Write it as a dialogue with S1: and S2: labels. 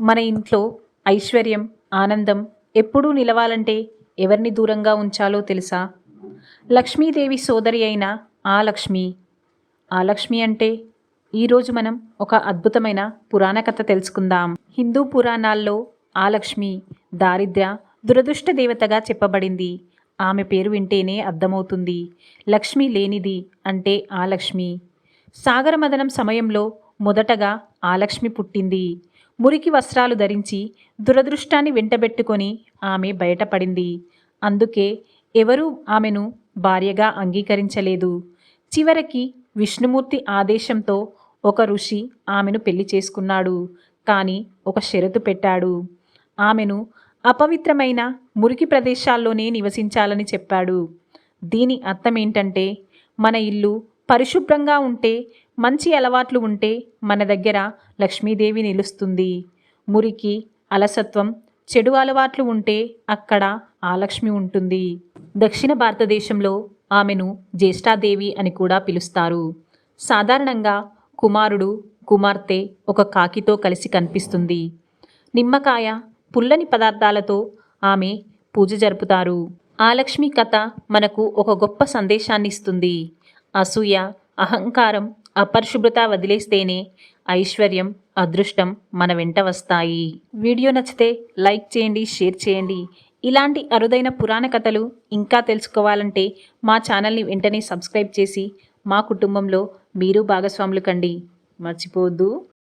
S1: మన ఇంట్లో ఐశ్వర్యం ఆనందం ఎప్పుడూ నిలవాలంటే ఎవరిని దూరంగా ఉంచాలో తెలుసా? లక్ష్మీదేవి సోదరి అయిన ఆ లక్ష్మి. ఆ లక్ష్మి అంటే ఈరోజు మనం ఒక అద్భుతమైన పురాణ కథ తెలుసుకుందాం. హిందూ పురాణాల్లో ఆ లక్ష్మి దారిద్ర దురదృష్ట దేవతగా చెప్పబడింది. ఆమె పేరు వింటేనే అర్థమవుతుంది. లక్ష్మి లేనిది అంటే ఆ లక్ష్మి. సాగరమదనం సమయంలో మొదటగా ఆ లక్ష్మి పుట్టింది. మురికి వస్త్రాలు ధరించి దురదృష్టాన్ని వెంటబెట్టుకొని ఆమె బయటపడింది. అందుకే ఎవరూ ఆమెను భార్యగా అంగీకరించలేదు. చివరికి విష్ణుమూర్తి ఆదేశంతో ఒక ఋషి ఆమెను పెళ్ళి చేసుకున్నాడు. కానీ ఒక షరతు పెట్టాడు. ఆమెను అపవిత్రమైన మురికి ప్రదేశాల్లోనే నివసించాలని చెప్పాడు. దీని అర్థం ఏంటంటే మన ఇల్లు పరిశుభ్రంగా ఉంటే మంచి అలవాట్లు ఉంటే మన దగ్గర లక్ష్మీదేవి నిలుస్తుంది. మురికి అలసత్వం చెడు అలవాట్లు ఉంటే అక్కడ ఆ లక్ష్మి ఉంటుంది. దక్షిణ భారతదేశంలో ఆమెను జ్యేష్ఠాదేవి అని కూడా పిలుస్తారు. సాధారణంగా కుమారుడు కుమార్తె ఒక కాకితో కలిసి కనిపిస్తుంది. నిమ్మకాయ పుల్లని పదార్థాలతో ఆమె పూజ జరుపుతారు. ఆ లక్ష్మి కథ మనకు ఒక గొప్ప సందేశాన్ని ఇస్తుంది. అసూయ అహంకారం అపరిశుభ్రత వదిలేస్తేనే ఐశ్వర్యం అదృష్టం మన వెంట వస్తాయి. వీడియో నచ్చితే లైక్ చేయండి షేర్ చేయండి. ఇలాంటి అరుదైన పురాణ కథలు ఇంకా తెలుసుకోవాలంటే మా ఛానల్ని వెంటనే సబ్స్క్రైబ్ చేసి మా కుటుంబంలో మీరు భాగస్వాములు కండి. మర్చిపోవద్దు.